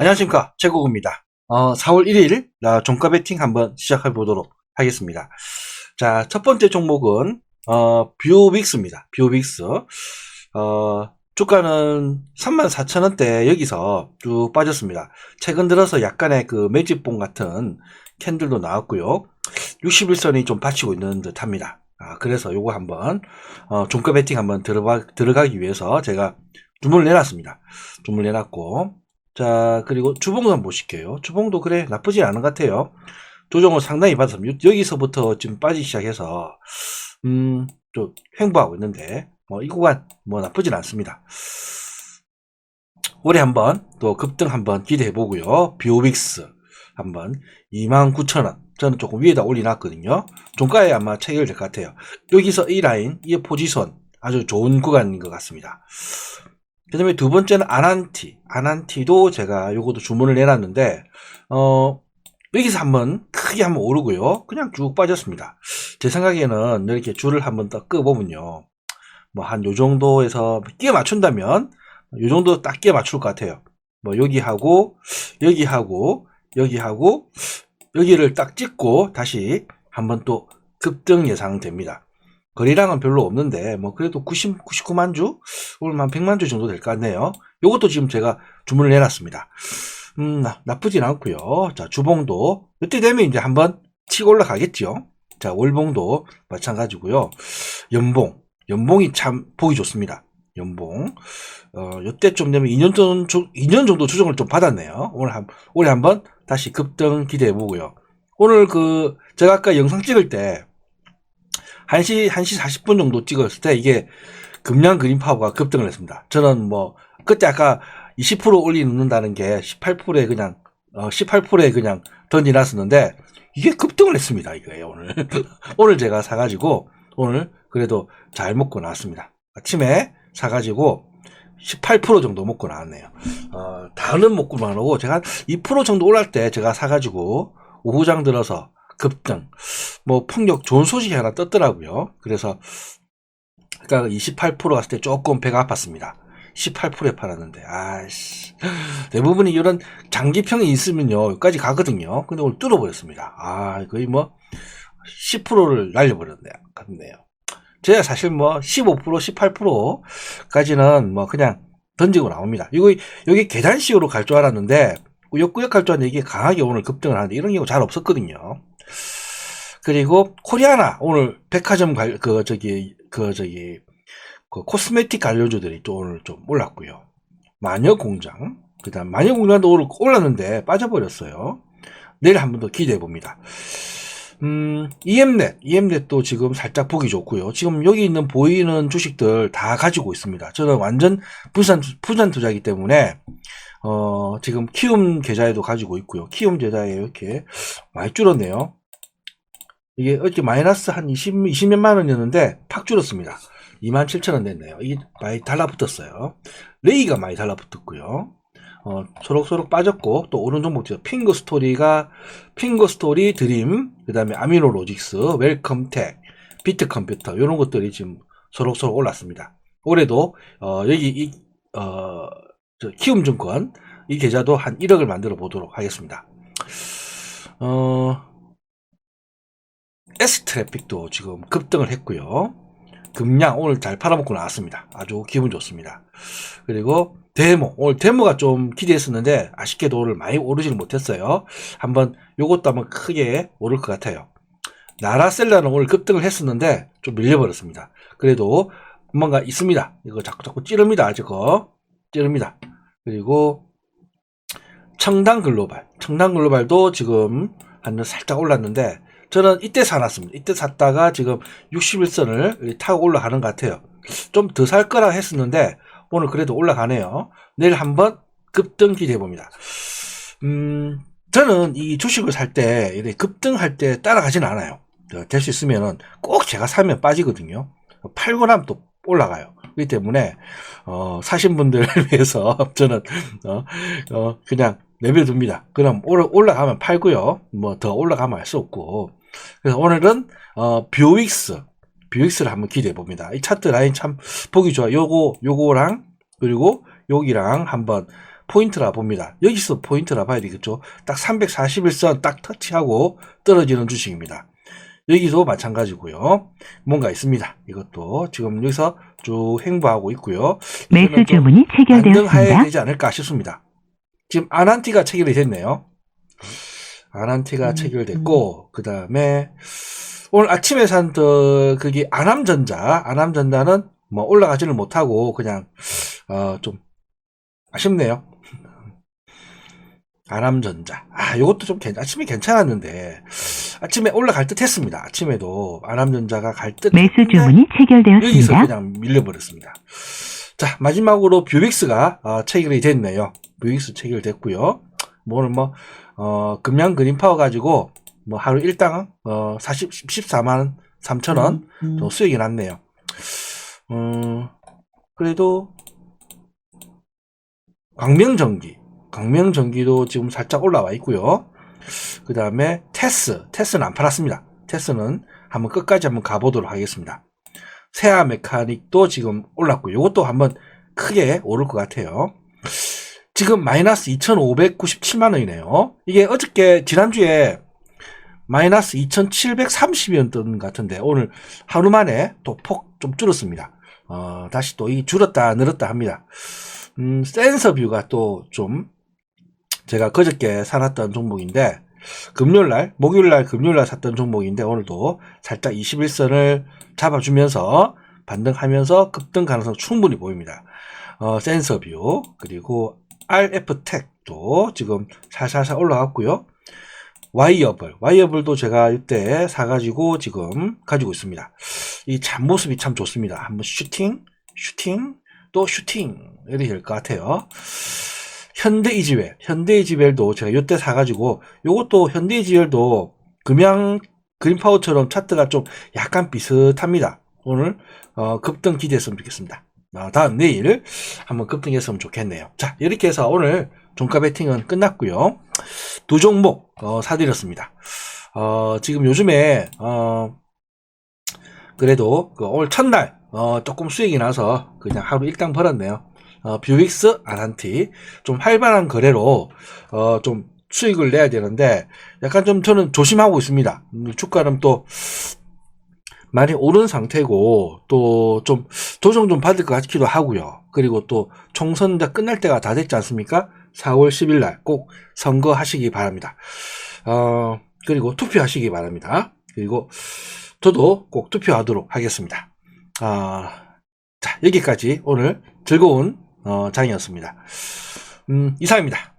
안녕하십니까 최고구입니다. 어, 4월 1일 나 종가 베팅 한번 시작해 보도록 하겠습니다. 자, 첫 번째 종목은 어, 비오빅스입니다. 비오빅스. 어, 주가는 34,000원대 여기서 쭉 빠졌습니다. 최근 들어서 약간의 그 매집봉 같은 캔들도 나왔고요. 61선이 좀 받치고 있는 듯 합니다. 아, 그래서 요거 한번 어, 종가 베팅 한번 들어가, 들어가기 위해서 제가 주문을 내놨습니다. 주문을 내놨고 자, 그리고 주봉도 한번 보실게요. 주봉도 그래, 나쁘지 않은 것 같아요. 조정을 상당히 받았습니다. 여기서부터 지금 빠지기 시작해서, 음, 좀 횡보하고 있는데, 뭐, 이 구간, 뭐, 나쁘진 않습니다. 올해 한번, 또 급등 한번 기대해 보고요. 비오빅스 한번 29,000원. 저는 조금 위에다 올려놨거든요. 종가에 아마 체결될 것 같아요. 여기서 이 라인, 이 포지션, 아주 좋은 구간인 것 같습니다. 그 다음에 두 번째는 아난티. 아난티도 제가 요것도 주문을 내놨는데, 어, 여기서 한번 크게 한번 오르고요. 그냥 쭉 빠졌습니다. 제 생각에는 이렇게 줄을 한번 더 끄보면요. 뭐 한 요 정도에서 끼어 맞춘다면, 요 정도 딱 끼어 맞출 것 같아요. 뭐 여기하고, 여기하고, 여기하고, 여기를 딱 찍고 다시 한번 또 급등 예상됩니다. 거래량은 별로 없는데 뭐 그래도 90, 99만 주 오늘 한 100만 주 정도 될 것 같네요. 요것도 지금 제가 주문을 내놨습니다. 음 나, 나쁘진 않고요. 자 주봉도 이때 되면 이제 한번 치고 올라가겠죠. 자 월봉도 마찬가지고요. 연봉 연봉이 참 보기 좋습니다. 연봉 어 요때쯤 되면 2년 전 2년 정도 조정을 좀 받았네요. 오늘 한 올해 한번 다시 급등 기대해 보고요. 오늘 그 제가 아까 영상 찍을 때 1시, 1시 40분 정도 찍었을 때 이게 금량 그린 파워가 급등을 했습니다. 저는 뭐, 그때 아까 20% 올리는다는 게 18%에 그냥, 어, 18%에 그냥 던지놨었는데, 이게 급등을 했습니다. 이거예요, 오늘. 오늘 제가 사가지고, 오늘 그래도 잘 먹고 나왔습니다. 아침에 사가지고, 18% 정도 먹고 나왔네요. 어, 다는 먹고 나오고, 제가 2% 정도 올랄 때 제가 사가지고, 오후장 들어서 급등, 뭐 폭력 좋은 소식이 하나 떴더라고요. 그래서 그러니까 28% 갔을 때 조금 배가 아팠습니다. 18%에 팔았는데 아씨 대부분이 이런 장기평이 있으면요 여기까지 가거든요. 근데 오늘 뚫어버렸습니다. 아 거의 뭐 10%를 날려버렸네요. 같네요. 제가 사실 뭐 15% 18%까지는 뭐 그냥 던지고 나옵니다. 이거 여기 계단식으로 갈 줄 알았는데 꾸역꾸역 갈줄 알았는데 이게 강하게 오늘 급등을 하는데 이런 경우 잘 없었거든요. 그리고 코리아나 오늘 백화점 갈 그 저기 그 저기 그 코스메틱 관료주들이 또 오늘 좀 올랐고요. 마녀 공장 그다음 마녀 공장도 오늘 올랐는데 빠져버렸어요. 내일 한 번 더 기대해 봅니다. 음, EM넷, EM넷도 지금 살짝 보기 좋고요. 지금 여기 있는 보이는 주식들 다 가지고 있습니다. 저는 완전 부산, 부산 투자이기 때문에, 어, 지금 키움 계좌에도 가지고 있고요. 키움 계좌에 이렇게 많이 줄었네요. 이게 어제 마이너스 한 20, 20몇만 원이었는데 팍 줄었습니다. 27,000원 됐네요. 이게 많이 달라붙었어요. 레이가 많이 달라붙었고요. 어, 소록소록 빠졌고 또 오른 종목들 핑거 스토리가 핑거 스토리 드림 그다음에 아미노 로직스 웰컴텍 비트 컴퓨터 이런 것들이 지금 소록소록 올랐습니다. 올해도 어, 여기 이 어, 키움 증권 이 계좌도 한 1억을 만들어 보도록 하겠습니다. 어, S 트래픽도 지금 급등을 했고요. 금량 오늘 잘 팔아먹고 나왔습니다. 아주 기분 좋습니다. 그리고 데모 오늘 데모가 좀 기대했었는데 아쉽게도 오늘 많이 오르지는 못했어요. 한번 요것도 한번 크게 오를 것 같아요. 나라셀라는 오늘 급등을 했었는데 좀 밀려버렸습니다. 그래도 뭔가 있습니다. 이거 자꾸 자꾸 찌릅니다. 저거 찌릅니다. 그리고 청당 글로벌 청당 글로벌도 지금 한 살짝 올랐는데 저는 이때 사놨습니다. 이때 샀다가 지금 61선을 타고 올라가는 것 같아요. 좀 더 살 거라 했었는데 오늘 그래도 올라가네요. 내일 한번 급등 기대해 봅니다. 음, 저는 이 주식을 살 때, 급등할 때 따라가진 않아요. 될 수 있으면은 꼭 제가 사면 빠지거든요. 팔고 나면 또 올라가요. 그렇기 때문에, 어, 사신 분들을 위해서 저는, 어, 어, 그냥 내버려둡니다. 그럼 올라가면 팔고요. 뭐 더 올라가면 할수 없고. 그래서 오늘은, 어, 뷰익스, 뷰익스를 한번 기대해 봅니다. 이 차트 라인 참 보기 좋아요. 요거, 요거랑, 그리고 여기랑 한번 포인트라 봅니다. 여기서 포인트라 봐야 되겠죠. 딱 341선 딱 터치하고 떨어지는 주식입니다. 여기도 마찬가지고요. 뭔가 있습니다. 이것도 지금 여기서 쭉 행보하고 있고요. 매수 주문이 체결되었습니다. 되지 않을까 싶습니다. 지금 아난티가 체결이 됐네요. 아난티가 음, 체결됐고 그 다음에 오늘 아침에 산 그, 그게 아남전자 아남전자는 뭐 올라가지를 못하고 그냥 어 좀 아쉽네요. 아남전자 아 요것도 좀 괜, 아침에 괜찮았는데 아침에 올라갈 듯 했습니다. 아침에도 아남전자가 갈 듯 매수 주문이 여기서 체결되었습니다. 그냥 밀려버렸습니다. 자, 마지막으로 뷰빅스가 어, 체결이 됐네요. 뷰빅스 체결됐고요. 뭐 오늘 뭐, 어, 금양 그린 파워 가지고 뭐 하루 일당 어, 40, 14만 3천 원 음, 또 수익이 났네요. 음, 그래도 광명전기, 광명전기도 지금 살짝 올라와 있고요. 그 다음에 테스, 테스는 안 팔았습니다. 테스는 한번 끝까지 한번 가보도록 하겠습니다. 세아 메카닉도 지금 올랐고, 요것도 한번 크게 오를 것 같아요. 지금 마이너스 2,597만 원이네요. 이게 어저께, 지난주에 마이너스 2,730원 뜬것 같은데, 오늘 하루 만에 또 폭 좀 줄었습니다. 어, 다시 또 이 줄었다, 늘었다 합니다. 음, 센서뷰가 또 좀, 제가 그저께 사놨던 종목인데, 금요일날, 목요일날, 금요일날 샀던 종목인데, 오늘도 살짝 21선을 잡아주면서 반등하면서 급등 가능성 충분히 보입니다. 어, 센서뷰, 그리고 RF텍도 지금 살살살 올라갔고요. 와이어블, 와이어블도 제가 이때 사가지고 지금 가지고 있습니다. 이 잡모습이 참 좋습니다. 한번 슈팅, 슈팅, 또 슈팅, 이렇게 될것 같아요. 현대이지웰, 현대이지웰도 제가 이때 사가지고, 요것도 현대이지웰도 금양 그린파워처럼 차트가 좀 약간 비슷합니다. 오늘, 어, 급등 기대했으면 좋겠습니다. 어, 다음 내일 한번 급등했으면 좋겠네요. 자, 이렇게 해서 오늘 종가 베팅은 끝났고요. 두 종목, 어, 사드렸습니다. 어, 지금 요즘에, 어, 그래도 그 오늘 첫날 어, 조금 수익이 나서 그냥 하루 일당 벌었네요. 어, 뷰익스 아란티 좀 활발한 거래로 어, 좀 수익을 내야 되는데 약간 좀 저는 조심하고 있습니다. 음, 주가는 또 많이 오른 상태고 또 좀 조정 좀 받을 것 같기도 하고요. 그리고 또 총선 다 끝날 때가 다 됐지 않습니까? 4월 10일 날 꼭 선거하시기 바랍니다. 어, 그리고 투표하시기 바랍니다. 그리고 저도 꼭 투표하도록 하겠습니다. 아, 자, 여기까지 오늘 즐거운 어, 장이었습니다. 음, 이상입니다.